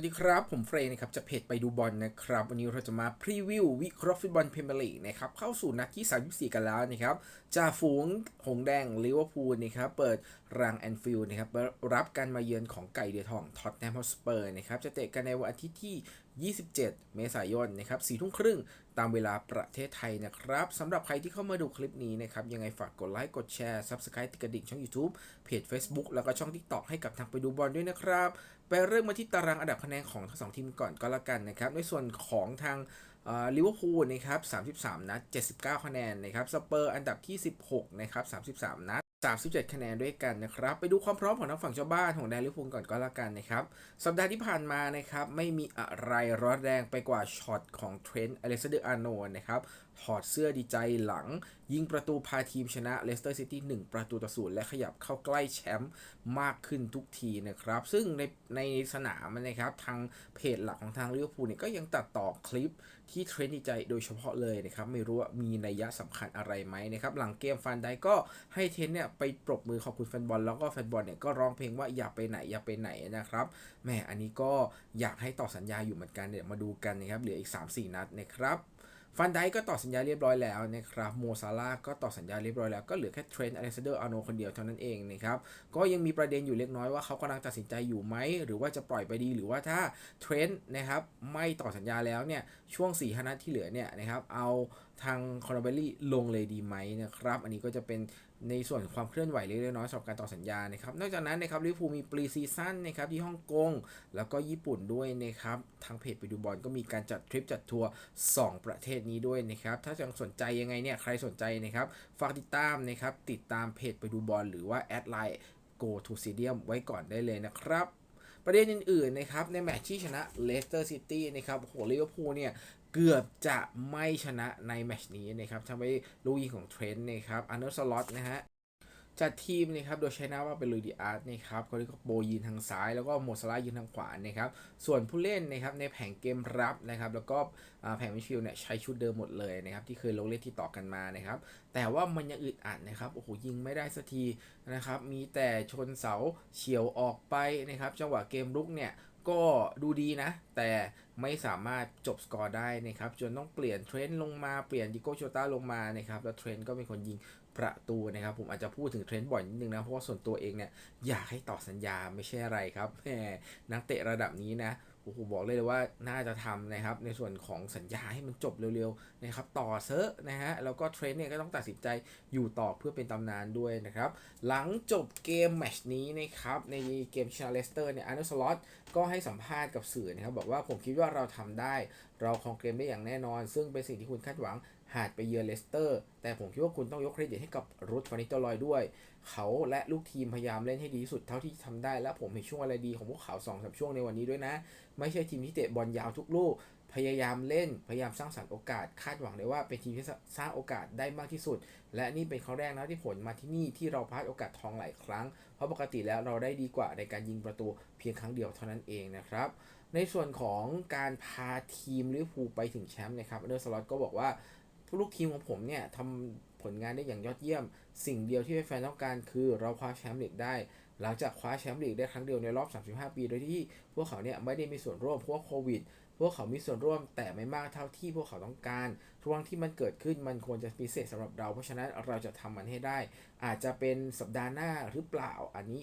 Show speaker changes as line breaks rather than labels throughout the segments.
สวัสดีครับ ผมเฟรนนะครับ จะเพจไปดูบอลนะครับ วันนี้เราจะมาพรีวิววิเคราะห์ฟุตบอลพรีเมียร์ลีกนะครับ เข้าสู่นัดที่ 34 กันแล้วนะครับจ่าฝูงหงแดงลิเวอร์พูลนะครับ เปิดรังแอนฟิลด์นะครับ รับการมาเยือนของไก่เดือดทองท็อตแนมฮอสเปอร์นะครับ จะเตะกันในวันอาทิตย์ที่ 27 เมษายนนะครับ4ทุ่มครึ่งตามเวลาประเทศไทยนะครับสำหรับใครที่เข้ามาดูคลิปนี้นะครับ ยังไงฝากกดไลค์กดแชร์ Subscribe ติดกระดิ่งช่อง YouTube เพจ Facebook แล้วก็ช่อง TikTok ให้กับทางไปดูบอลด้วยนะครับ ไปเริ่มมาที่ตารางอันดับคะแนนของทั้งสองทีมก่อนก็แล้วกันนะครับ ในส่วนของทางลิเวอร์พูลนะครับ 33 นัด 79 คะแนนนะครับ สเปอร์อันดับที่ 16 นะครับ 33 นัด 37 คะแนนด้วยกันนะครับ ไปดูความพร้อมของทางฝั่งเจ้าบ้านของแดนลิฟว์พูลก่อนก็แล้วกันนะครับ สัปดาห์ที่ผ่านมานะครับ ไม่มีอะไรร้อนแรงไปกว่าช็อตของเทรนต์อเลซเดอร์อาร์โนนะครับถอดเสื้อดีใจหลัง ยิงประตูพาทีมชนะเลสเตอร์ซิตี้1ประตูต่อศูนย์และขยับเข้าใกล้แชมป์มากขึ้นทุกทีนะครับ ซึ่งในในสนามนะครับทางเพจหลักของทางลิเวอร์พูลเนี่ยก็ยังตัดต่อคลิปที่เทรนด์ดีใจโดยเฉพาะเลยนะครับ ไม่รู้ว่ามีนัยยะสำคัญอะไรไหมนะครับ หลังเกมฟันได้ก็ให้เทรนเนี่ยไปปรบมือขอบคุณแฟนบอลแล้วก็แฟนบอลเนี่ยก็ร้องเพลงว่าอย่าไปไหนอย่าไปไหนนะครับแหมอันนี้ก็อยากให้ต่อสัญญาอยู่เหมือนกันเดี๋ยวมาดูกันนะครับเหลืออีก 3-4 นัดนะครับ ฟันไดก็ต่อสัญญาเรียบร้อยแล้วนะครับโมซาร่าก็ต่อสัญญาเรียบร้อยแล้วก็เหลือแค่เทรนต์อเล็กซานเดอร์อาโนคนเดียวเท่านั้นเองนะครับก็ยังมีประเด็นอยู่เล็กน้อยว่าเขากำลังตัดสินใจอยู่ไหมหรือว่าจะปล่อยไปดีหรือว่าถ้าเทรนต์นะครับไม่ต่อสัญญาแล้วเนี่ยช่วง4ี่นัดที่เหลือเนี่ยนะครับเอาทางคอนเบลลี่ลงเลยดีไหมนะครับอันนี้ก็จะเป็น ในส่วนความเคลื่อนไหวเล็กน้อยสำหรับการต่อสัญญานะครับ นอกจากนั้นนะครับลิเวอร์พูลมีปรีซีซั่นนะครับที่ฮ่องกงแล้วก็ญี่ปุ่นด้วยนะครับ ทางเพจไปดูบอลก็มีการจัดทริปจัดทัวร์2ประเทศนี้ด้วยนะครับ ถ้ายังสนใจยังไงเนี่ยใครสนใจนะครับ ฝากติดตามนะครับ ติดตามเพจไปดูบอลหรือว่าแอดไลน์ go to stadium ไว้ก่อนได้เลยนะครับประเด็นอื่นๆนะครับในแมตช์ที่ชนะเลสเตอร์ซิตี้นะครับโหลิเวอร์พูลเนี่ย เกือบจะไม่ชนะในแมชนี้นะครับทำให้ลูกยิงของเทรนต์นะครับอันเดอร์สล็อตนะฮะจัดทีมนะครับโดยใช้หน้าว่าเป็นลุยดิอาร์ตนะครับคนที่ก็โบยืนทางซ้ายแล้วก็โมซาร่ายืนทางขวานะครับส่วนผู้เล่นนะครับในแผงเกมรับนะครับแล้วก็แผงมิดฟิลด์เนี่ยใช้ชุดเดิมหมดเลยนะครับที่เคยลงเล่นที่ต่อกันมานะครับแต่ว่ามันยังอึดอัดนะครับโอ้โหยิงไม่ได้สักทีนะครับมีแต่ชนเสาเฉียวออกไปนะครับจังหวะเกมลุกเนี่ย ก็ดูดีนะ แต่ไม่สามารถจบสกอร์ได้นะครับจนต้องเปลี่ยนเทรนด์ลงมาเปลี่ยนดิโกโชต้าลงมานะครับแล้วเทรนด์ก็เป็นคนยิงประตูนะครับ ผมอาจจะพูดถึงเทรนด์บ่อยนิดนึงนะเพราะว่าส่วนตัวเองเนี่ยอยากให้ต่อสัญญาไม่ใช่อะไรครับแหมนักเตะระดับนี้นะโอ้โหบอกเลยเลยว่าน่าจะทำนะครับ ในส่วนของสัญญาให้มันจบเร็วๆนะครับ ต่อเซอร์นะฮะ แล้วก็เทรนเนี่ยก็ต้องตัดสินใจอยู่ต่อเพื่อเป็นตำนานด้วยนะครับ หลังจบเกมแมชนี้นะครับ ในเกมชนาเลสเตอร์เนี่ยอาร์โนสลอตก็ให้สัมภาษณ์กับสื่อนะครับ บอกว่าผมคิดว่าเราทำได้ เราคองเกมได้อย่างแน่นอน ซึ่งเป็นสิ่งที่คุณคาดหวัง หากไปเยือนเลสเตอร์ แต่ผมคิดว่าคุณต้องยกเครดิตให้กับรูทฟานิโตลอยด้วย เขาและลูกทีมพยายามเล่นให้ดีที่สุดเท่าที่ทำได้ และผมเห็นช่วงอะไรดีของพวกเขาสองสาช่วงในวันนี้ด้วยนะ ไม่ใช่ทีมที่เตะบอลยาวทุกลูก พยายามเล่น พยายามสร้างสรรค์โอกาส คาดหวังได้ว่าเป็นทีมที่สร้างโอกาสได้มากที่สุด และนี่เป็นครั้งแรกนะที่ผลมาที่นี่ที่เราพลาดโอกาสทองหลายครั้ง เพราะปกติแล้วเราได้ดีกว่าในการยิงประตูเพียงครั้งเดียวเท่านั้นเองนะครับในส่วนของการพาทีมลิเวอร์พูลไปถึงแชมป์นะครับเดอร์สล็อตก็บอกว่า ลูกทีมของผมเนี่ยทำผลงานได้อย่างยอดเยี่ยม สิ่งเดียวที่แฟนต้องการคือเราคว้าแชมป์ลีกได้ หลังจากคว้าแชมป์ลีกได้ครั้งเดียวในรอบ 35 ปี โดยที่พวกเขาเนี่ยไม่ได้มีส่วนร่วมเพราะโควิด พวกเขามีส่วนร่วมแต่ไม่มากเท่าที่พวกเขาต้องการทั้งที่มันเกิดขึ้นมันควรจะพิเศษสำหรับเรา เพราะฉะนั้นเราจะทำมันให้ได้ อาจจะเป็นสัปดาห์หน้าหรือเปล่าอันนี้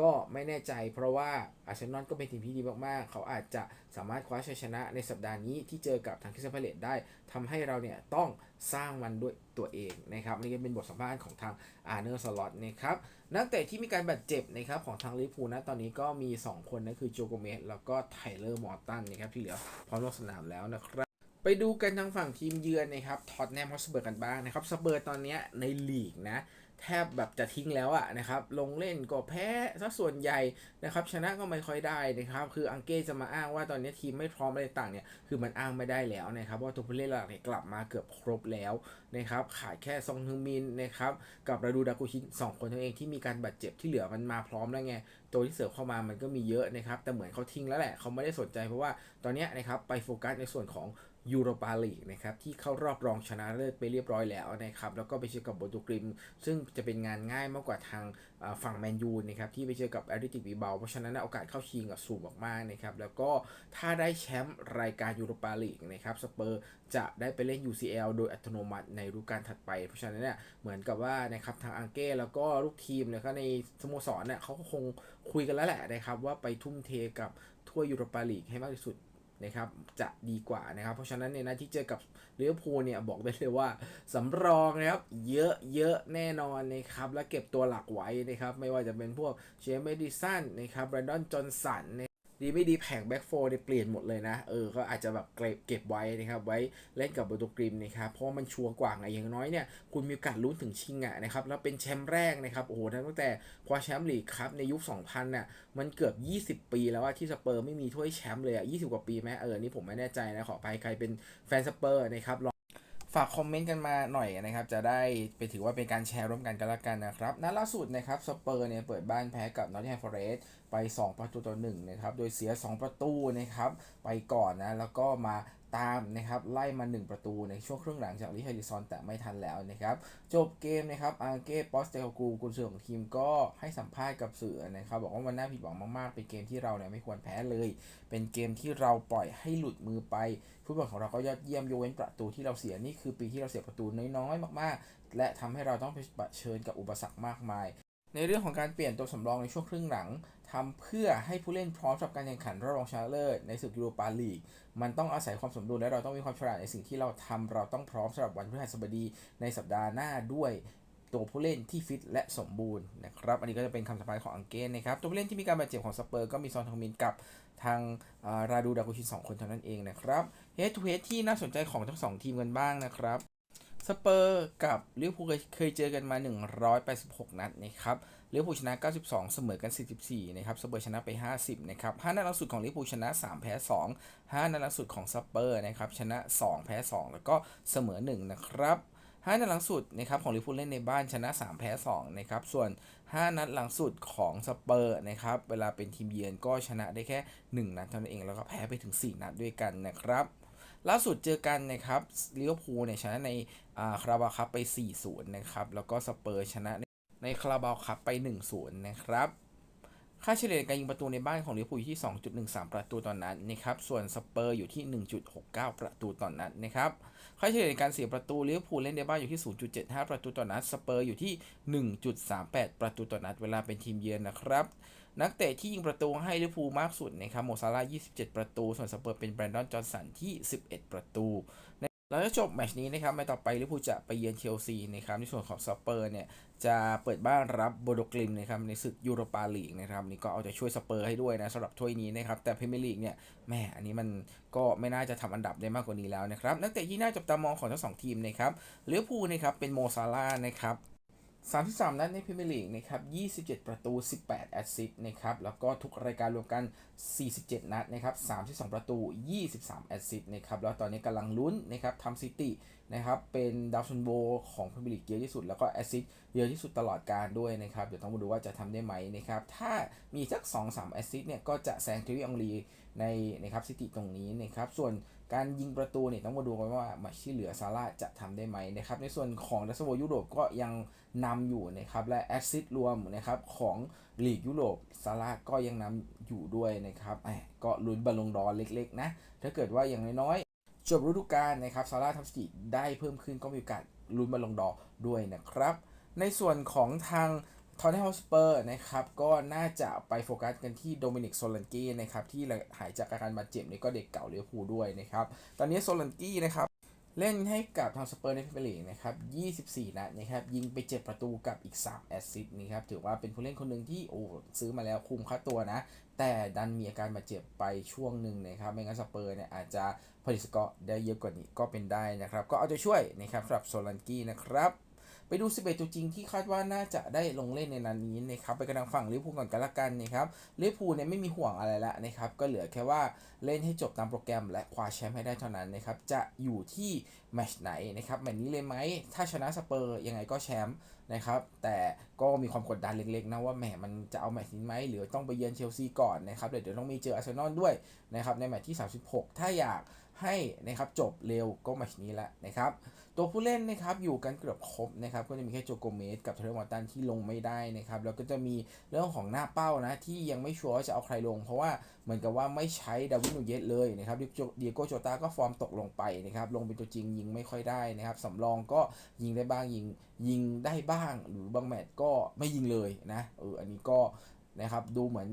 ก็ไม่แน่ใจเพราะว่าอาร์เซนอลก็เป็นทีมที่ดีมากๆ เขาอาจจะสามารถคว้าชัยชนะในสัปดาห์นี้ที่เจอกับทางคิสเปเลตได้ทำให้เราเนี่ยต้องสร้างมันด้วยตัวเองนะครับนี่ก็เป็นบทสัมภาษณ์ของทางอาร์เนอร์สล็อตนะครับนักเตะที่มีการบาดเจ็บนะครับของทางลิเวอร์พูลนะตอนนี้ก็มี 2 คนนะคือโจโกเมสแล้วก็ไทเลอร์มอร์ตันนะครับที่เหลือพร้อมลงสนามแล้วนะครับไปดูกันทางฝั่งทีมเยือนนะครับท็อตแนมฮอสเบิร์กกันบ้างนะครับสเปอร์ตอนนี้ในลีกนะ แทบแบบจะทิ้งแล้วอะนะครับ ลงเล่นก็แพ้ซะส่วนใหญ่นะครับ ชนะก็ไม่ค่อยได้นะครับ คืออังเก้จะมาอ้างว่าตอนนี้ทีมไม่พร้อมอะไรต่างเนี่ย คือมันอ้างไม่ได้แล้วนะครับว่าตัวผู้เล่นหลักเนี่ยกลับมาเกือบครบแล้วนะครับ ขาดแค่ซองฮึงมินนะครับ กับราดูดากุชินสองคนเท่านั้นเองที่มีการบาดเจ็บที่เหลือมันมาพร้อมแล้วไง ตัวที่เสริมเข้ามามันก็มีเยอะนะครับ แต่เหมือนเขาทิ้งแล้วแหละ เขาไม่ได้สนใจเพราะว่าตอนนี้นะครับไปโฟกัสในส่วนของ ยูโรปาลีกนะครับที่เข้ารอบรองชนะเลิศไปเรียบร้อยแล้วนะครับแล้วก็ไปเจอกับโบตูกริม ซึ่งจะเป็นงานง่ายมากกว่าทางฝั่งแมนยูนะครับที่ไปเจอกับแอตเลติกบีเบาเพราะฉะนั้นโอกาสเข้าชิงสูงมากๆนะครับแล้วก็ถ้าได้แชมป์รายการยูโรปาลีกนะครับสเปอร์จะได้ไปเล่น UCL โดยอัตโนมัติในฤดูกาลถัดไป เพราะฉะนั้นเนี่ยเหมือนกับว่านะครับทางอังเก้แล้วก็ลูกทีมแล้วก็ในสโมสรเนี่ยเขาก็คงคุยกันแล้วแหละนะครับว่าไปทุ่มเทกับถ้วยยูโรปาลีกให้มากที่สุด นะครับจะดีกว่านะครับ เพราะฉะนั้นในนัดที่เจอกับลิเวอพูเนี่ยบอกได้เลยว่าสำรองนะครับเยอะเยอะแน่นอนนะครับและเก็บตัวหลักไว้นะครับไม่ว่าจะเป็นพวกเชมเมดิสันนะครับแบรนดอนจอห์นสัน ดีไม่ดีแผงแบ็กโฟร์เนี่ยเปลี่ยนหมดเลยนะ เออก็อาจจะแบบเก็บเก็บไว้นะครับ ไว้เล่นกับโบโตกริมนะครับ เพราะมันชัวร์กว่าไงอย่างน้อยเนี่ย คุณมีโอกาสลุ้นถึงชิงอะนะครับ แล้วเป็นแชมป์แรกนะครับ โอ้โห ตั้งแต่คว้าแชมป์ลีกครับในยุค 2000น่ะ มันเกือบ 20 ปีแล้วว่าที่สเปอร์ไม่มีถ้วยแชมป์เลยอะ 20 กว่าปีไหมเออ นี่ผมไม่แน่ใจนะ ขออภัยใครเป็นแฟนสเปอร์นะครับ ฝากคอมเมนต์กันมาหน่อยนะครับ จะได้ไปถือว่าเป็นการแชร์ร่วมกันกันละกันนะครับนัดล่าสุดนะครับสเปอร์เนี่ยเปิดบ้านแพ้กับนอร์ทแฮมฟอร์เรสไป 2 ประตูต่อ1นะครับ โดยเสีย 2 ประตูนะครับ ไปก่อนนะ แล้วก็มา ตามนะครับไล่มา 1 ประตูในช่วงครึ่งหลังจากลิเฮลิซอนแต่ไม่ทันแล้วนะครับ จบเกมนะครับอาเก้ปอสเตลกูกุนซือของทีมก็ให้สัมภาษณ์กับสื่อนะครับบอกว่ามันน่าผิดหวังมากๆ เป็นเกมที่เราเนี่ยไม่ควรแพ้เลย เป็นเกมที่เราปล่อยให้หลุดมือไปฟุตบอลของเราก็ยอดเยี่ยมยกเว้นประตูที่เราเสียนี่คือปีที่เราเสียประตูน้อยๆมากๆ และทำให้เราต้องเผชิญกับอุปสรรคมากมายในเรื่องของการเปลี่ยนตัวสำรองในช่วงครึ่งหลัง ทำเพื่อให้ผู้เล่นพร้อมสำหรับการแข่งขันรอบรองชนะเลิศในศึกยูโรปาลีก มันต้องอาศัยความสมดุลและเราต้องมีความฉลาดในสิ่งที่เราทำเราต้องพร้อมสำหรับวันพฤหัสบดีในสัปดาห์หน้าด้วยตัวผู้เล่นที่ฟิตและสมบูรณ์นะครับ อันนี้ก็จะเป็นคำสัมภาษณ์ของอังเกนนะครับ ตัวผู้เล่นที่มีการบาดเจ็บของสเปอร์ก็มีซอนทองมินกับทางราดูดากุชินสองคนเท่านั้นเองนะครับเฮดทูเฮดที่น่าสนใจของทั้งสองทีมกันบ้างนะครับสเปอร์กับลิเวอร์พูลเคยเคยเจอกันมา 186 นัดนะครับ ลิเวอร์พูลชนะ 92 เสมอกัน 44 นะครับสเปอร์ชนะไป 50 นะครับ 5นัดล่าสุดของลิเวอร์พูลชนะ 3 แพ้ 2 5นัดล่าสุดของสเปอร์นะครับ ชนะ 2 แพ้ 2 แล้วก็เสมอ 1 นะครับ5นัดหลังสุดนะครับของลิเวอร์พูลเล่นในบ้านชนะ 3 แพ้ 2 นะครับ ส่วน 5 นัดหลังสุดของสเปอร์นะครับ เวลาเป็นทีมเยือนก็ชนะได้แค่ 1 นัดเท่านั้นเอง แล้วก็แพ้ไปถึง 4 นัดด้วยกันนะครับ ล่าสุดเจอกันนะครับลิเวอร์พูลเนี่ยชนะในคาราบาคัพไป 4-0 นะครับ แล้วก็สเปอร์ชนะ ในคาราบาวคัพไป 1-0 นะครับ ค่าเฉลี่ยการยิงประตูในบ้านของลิเวอร์พูลอยู่ที่ 2.13 ประตูต่อนนัดนะครับ ส่วนสเปอร์อยู่ที่ 1.69 ประตูต่อนนัดนะครับ ค่าเฉลี่ยการเสียประตูลิเวอร์พูลเล่นในบ้านอยู่ที่ 0.75 ประตูต่อนนัด สเปอร์อยู่ที่ 1.38 ประตูต่อนนัด เวลาเป็นทีมเยือนนะครับนักเตะที่ยิงประตูให้ลิเวอร์พูลมากสุดนะครับโมซาลา27 ประตู ส่วนสเปอร์เป็นแบรนดอนจอห์นสันที่ 11 ประตู หลังจากจบแมชนี้นะครับแมตช์ต่อไปลิเวอร์พูลจะไปเยือนเชลซีนะครับในส่วนของซัปเปอร์เนี่ยจะเปิดบ้านรับโบโดกลิมนะครับในศึกยูโรปาลีกนะครับนี่ก็เอาใจช่วยสเปอร์ให้ด้วยนะสำหรับถ้วยนี้นะครับแต่พรีเมียร์ลีกเนี่ยแม่อันนี้มันก็ไม่น่าจะทำอันดับได้มากกว่านี้แล้วนะครับนักเตะที่น่าจับตามองของทั้งสองทีมนะครับลิเวอร์พูลนะครับเป็นโมซาลานะครับ 33 นัดในพรีเมียร์ลีกนะครับ 27 ประตู 18 แอสซิสต์นะครับ แล้วก็ทุกรายการรวมกัน 47 นัดนะครับ 32 ประตู 23 แอสซิสต์นะครับ แล้วตอนนี้กำลังลุ้นนะครับทำซิตี้นะครับ เป็นดาวซันโบของพรีเมียร์ลีกเยอะที่สุด แล้วก็แอสซิสต์เยอะที่สุดตลอดการด้วยนะครับ เดี๋ยวต้องมาดูว่าจะทำได้ไหมนะครับ ถ้ามีสัก 2-3 แอสซิสต์เนี่ย ก็จะแซงเทวิองลีในนะครับซิตี้ตรงนี้นะครับ ส่วน การยิงประตูเนี่ยต้องมาดูกันว่าแมตช์ที่เหลือซาร่าจะทำได้ไหมนะครับในส่วนของดัชโวยุโรปก็ยังนำอยู่นะครับและแอสซิสรวมนะครับของลีกยุโรปซาร่าก็ยังนำอยู่ด้วยนะครับแหมก็ลุ้นบอลลงดอเล็กๆนะถ้าเกิดว่าอย่างน้อยๆจบฤดูกาลนะครับซาร่าทำสถิติได้เพิ่มขึ้นก็มีโอกาสลุ้นบอลลงดอด้วยนะครับ ในส่วนของทาง ทอนเนลสเปอร์นะครับก็น่าจะไปโฟกัสกันที่โดมินิกโซลันกี้นะครับที่หายจากอาการบาดเจ็บนี่ก็เด็กเก่าเลิเวอร์พูลด้วยนะครับตอนนี้โซลันกี้นะครับเล่นให้กับทางสเปอร์ในพรีเมียร์ลีกนะครับ24 นัดนะครับยิงไป 7 ประตูกับอีก 3 แอสซิสต์นะครับถือว่าเป็นผู้เล่นคนหนึ่งที่โอ้ซื้อมาแล้วคุ้มค่าตัวนะ แต่ดันมีอาการบาดเจ็บไปช่วงหนึ่งนะครับไม่งั้นสเปอร์เนี่ยอาจจะผลิตสกอร์ได้เยอะกว่านี้ก็เป็นได้นะครับ ก็เอาใจช่วยนะครับสำหรับโซลันกี้นะครับ ไปดู 11 ตัวจริงที่คาดว่าน่าจะได้ลงเล่นในนัดนนี้นะครับไปกระดังฝั่งลิเวอร์พูลก่อนกันละกันนะครับลิเวอร์พูลเนี่ยไม่มีห่วงอะไรละนะครับก็เหลือแค่ว่าเล่นให้จบตามโปรแกรม และคว้าแชมป์ให้ได้เท่านั้นนะครับจะอยู่ที่แมตช์ไหนนะครับแมตช์นี้เลยไหมถ้าชนะสเปอร์ยังไงก็แชมป์นะครับแต่ก็มีความกดดันเล็กๆนะว่าแหมมันจะเอาแมตช์นี้ไหมหรือต้องไปเยือนเชลซีก่อนนะครับเดี๋ยวเดี๋ยวต้องมีเจออาร์เซนอลด้วยนะครับในแมตช์ที่ 36 ถ้าอยาก ให้นะครับจบเร็วก็มตช์นี้แหละนะครับตัวผู้เล่นนะครับอยู่กันเกือบครบนะครับก็จะมีแค่โจโกเมสกับเทเรมอตันที่ลงไม่ได้นะครับแล้วก็จะมีเรื่องของหน้าเป้านะที่ยังไม่ชัวร์ว่าจะเอาใครลง เพราะว่าเหมือนกับว่าไม่ใช้ดาวินนูเยสเลยนะครับเดียโกโจตาก็ฟอร์มตกลงไปนะครับลงเป็นตัวจริงยิงไม่ค่อยได้นะครับสำรองก็ยิงได้บ้างยิงยิงได้บ้าง หรือบางแมตช์ก็ไม่ยิงเลยนะเอออันนี้ก็นะครับดูเหมือน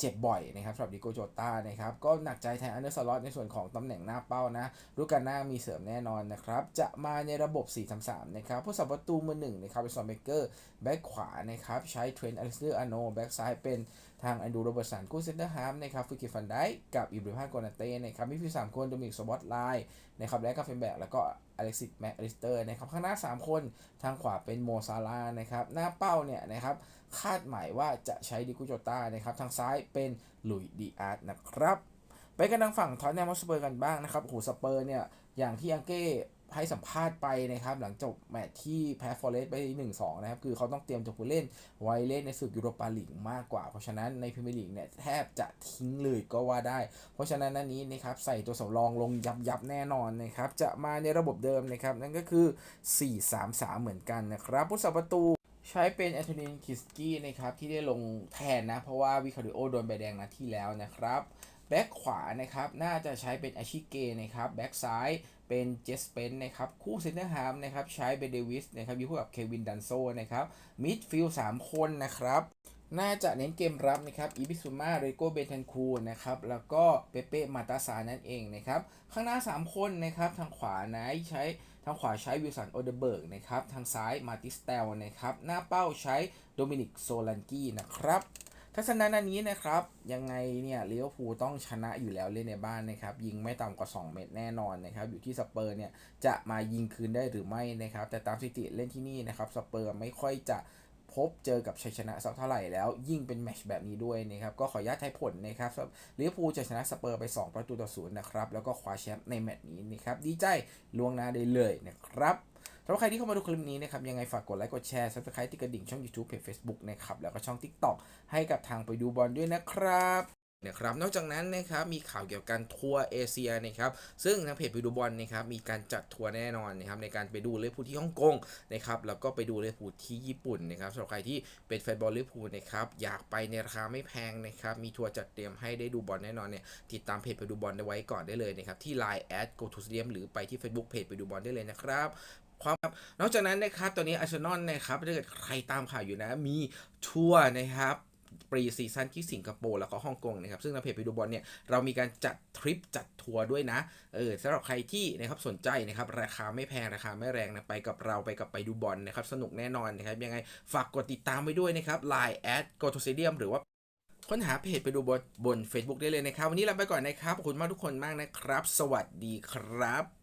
เจ็บบ่อยนะครับสำหรับดิโกโจต้านะครับก็หนักใจแทนอันเดอร์สล็อตในส่วนของตำแหน่งหน้าเป้านะรูกันหน้ามีเสริมแน่นอนนะครับจะมาในระบบ 4-3-3 นะครับผู้สับประตูมือหนึ่งนะครับเป็นซอนเบเกอร์แบ็กขวานะครับใช้เทรนต์อเล็กซานเดอร์อโนแบ็กซ้ายเป็นทางอันดูโรเบิร์ตสันกู้เซนเตอร์ฮาร์มนะครับฟิกิฟันได้กับอิบริพานโกนาเต้นะครับมีพี่สามคนโดมินิกสวอตไลน์นะครับและกาเฟนแบกแล้วก็ อเล็กซิสแม็กอลิสเตอร์นะครับข้างหน้า 3 คนทางขวาเป็นโมซาลานะครับหน้าเป้าเนี่ยนะครับคาดหมายว่าจะใช้ดิกุโจต้านะครับทางซ้ายเป็นหลุยดีอาร์ตนะครับ ไปกันทางฝั่งทอนแนมอสเปอร์กันบ้างนะครับโหสเปอร์เนี่ยอย่างที่อังเก้ ให้สัมภาษณ์ไปนะครับ หลังจบแมตช์ที่แพ้ฟอร์เรสไป 1-2 นะครับ คือเขาต้องเตรียมตัวผู้เล่นไว้เล่นในศึกยูโรปาลีกมากกว่า เพราะฉะนั้นในพรีเมียร์ลีกเนี่ยแทบจะทิ้งเลยก็ว่าได้ เพราะฉะนั้นนันนี้นะครับใส่ตัวสำรองลงยับยับแน่นอนนะครับ จะมาในระบบเดิมนะครับ นั่นก็คือ 4-3-3 เหมือนกันนะครับผู้สับประตูใช้เป็นแอนโทนีคิสกี้นะครับที่ได้ลงแทนนะ เพราะว่าวิคาริโอโดนใบแดงนัดที่แล้วนะครับแบ็กขวานะครับน่าจะใช้เป็นอาชิเกนะครับแบ็กซ้าย เป็นเจสเปนนะครับ คู่เซนเตอร์ฮามนะครับใช้เบเดวิสนะครับอยู่คู่กับเควินดันโซนะครับมิดฟิลด์สามคนนะครับน่าจะเน้นเกมรับนะครับอีบิสุมาเรโกเบทันคูนะครับ แล้วก็เปเป้มาตาซานั่นเองนะครับ ข้างหน้า 3 คนนะครับ ทางขวานะใช้ทางขวาใช้วิลสันโอเดเบิร์กนะครับ ทางซ้ายมาติสเตลนะครับ หน้าเป้าใช้โดมินิกโซลันกี้นะครับ ทัศนะนันนี้นะครับ ยังไงเนี่ยเลี้ยวภูต้องชนะอยู่แล้วเล่นในบ้านนะครับ ยิงไม่ต่ำกว่า 2 เม็ดแน่นอนนะครับ อยู่ที่สเปอร์เนี่ยจะมายิงคืนได้หรือไม่นะครับ แต่ตามสถิติเล่นที่นี่นะครับสเปอร์ไม่ค่อยจะพบเจอกับชัยชนะสักเท่าไหร่แล้วยิ่งเป็นแมตช์แบบนี้ด้วยนะครับ ก็ขออนุญาตทายผลนะครับเลี้ยวภูลจะชนะสเปอร์ไป 2 ประตูต่อศูนย์นะครับ แล้วก็คว้าแชมป์ในแมตช์นี้นะครับ ดีใจล่วงหน้าได้เลยนะครับ สำหรับใครที่เข้ามาดูคลิปนี้นะครับยังไงฝากกดไลค์กดแชร์ subscribe ที่กระดิ่งช่อง YouTube เพจ Facebook นะครับแล้วก็ช่อง TikTok ให้กับทางไปดูบอลด้วยนะครับนะครับนอกจากนั้นนะครับมีข่าวเกี่ยวกับการทัวร์เอเชียนะครับซึ่งทางเพจไปดูบอลนะครับมีการจัดทัวร์แน่นอนนะครับในการไปดูเวอร์พูลที่ฮ่องกงนะครับแล้วก็ไปดูเวอร์พูลที่ญี่ปุ่นนะครับสำหรับใครที่เป็นแฟนบอลเวอร์พูลนะครับอยากไปในราคาไม่แพงนะครับมีทัวร์จัดเตรียมให้ได้ดูบอลแน่นอนเนี่ยติดตามเพจไปดูบอลไว้ก่อนได้เลยนะครับที่ Line go to stadium หรือไปที่ Facebook เพจไปดูบอลได้เลยนะครับ ความนอกจากนั้นนะครับตอนนี้อาร์เซนอลนะครับถ้าเกิดใครตามข่าวอยู่นะมีทัวร์นะครับปรีซีซั่นที่สิงคโปร์แล้วก็ฮ่องกงนะครับซึ่งในเพจไปดูบอลเนี่ยเรามีการจัดทริปจัดทัวร์ด้วยนะเออสำหรับใครที่นะครับสนใจนะครับราคาไม่แพงราคาไม่แรงนะไปกับเราไปกับไปดูบอลนะครับสนุกแน่นอนนะครับยังไงฝากกดติดตามไว้ด้วยนะครับ Line at go to stadium หรือว่าค้นหาเพจไปดูบนบน Facebook ได้เลยนะครับ วันนี้ลาไปก่อนนะครับขอบคุณมากทุกคนมากนะครับ สวัสดีครับ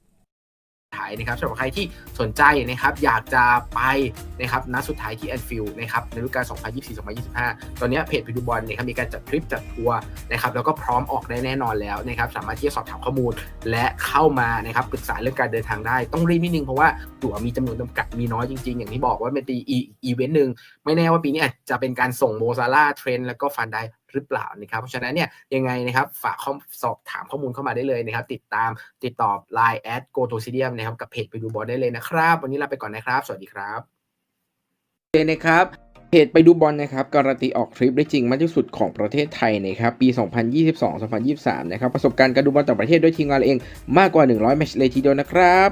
ถ่ายนะครับสำหรับใครที่สนใจนะครับอยากจะไปนะครับนัดสุดท้ายที่แอนฟิลด์นะครับในฤดูกาล 2024-2025 ตอนนี้เพจไปดูบอลนะครับมีการจัดทริปจัดทัวร์นะครับแล้วก็พร้อมออกได้แน่นอนแล้วนะครับสามารถที่จะสอบถามข้อมูลและเข้ามานะครับปรึกษาเรื่องการเดินทางได้ ต้องรีบนิดนึงเพราะว่าตั๋วมีจำนวนจำกัดมีน้อยจริงๆ อย่างที่บอกว่าเป็นตีอีเวนต์หนึ่งไม่แน่ว่าปีนี้อาจจะเป็นการส่งโมซาร่าเทรนแล้วก็ฟันได หรือเปล่านะครับ เพราะฉะนั้นเนี่ยยังไงนะครับฝากสอบถามข้อมูลเข้ามาได้เลยนะครับ ติดตามติดต่อ Line at go to stadium นะครับกับเพจไปดูบอลได้เลยนะครับ วันนี้ลาไปก่อนนะครับ สวัสดีครับเจนะครับเพจไปดูบอลนะครับการันตีออกทริปได้จริงมากที่สุดของประเทศไทยนะครับปี 2022-2023 นะครับประสบการณ์การดูบอลต่างประเทศด้วยทีมงานเราเองมากกว่า 100 แมตช์เลยทีเดียวนะครับ